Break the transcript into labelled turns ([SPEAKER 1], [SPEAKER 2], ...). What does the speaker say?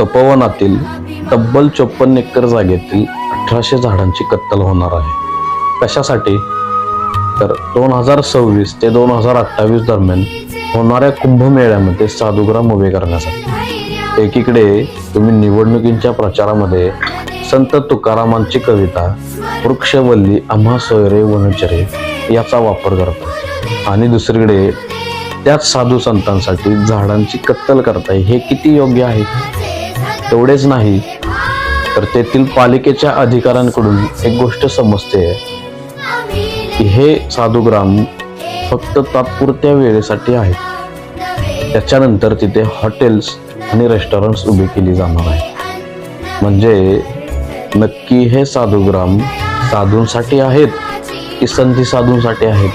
[SPEAKER 1] तपोवनातील तब्बल चोपन्न एकर जागेतील अठराशे झाडांची कत्तल होणार आहे. कशासाठी? तर दोन हजार सव्वीस ते दोन हजार अठ्ठावीस दरम्यान होणाऱ्या कुंभमेळ्यामध्ये साधुग्राम उभे करण्यासाठी. एकीकडे तुम्ही निवडणुकींच्या प्रचारामध्ये संत तुकारामांची कविता वृक्षवल्ली आम्हा सोयरे वनचरे याचा वापर करता. आणि दुसरीकडे त्याच साधू संतांसाठी झाडांची कत्तल करताय हे किती योग्य आहे? तेवढेच नाही तर तेथील पालिकेच्या अधिकाऱ्यांकडून एक गोष्ट समजते की हे साधुग्राम फक्त तात्पुरत्या वेळेसाठी आहेत. त्याच्यानंतर तिथे हॉटेल्स आणि रेस्टॉरंट्स उभी केली जाणार आहे म्हणजे नक्की हे साधुग्राम साधूंसाठी आहेत की संधी साधूंसाठी आहेत?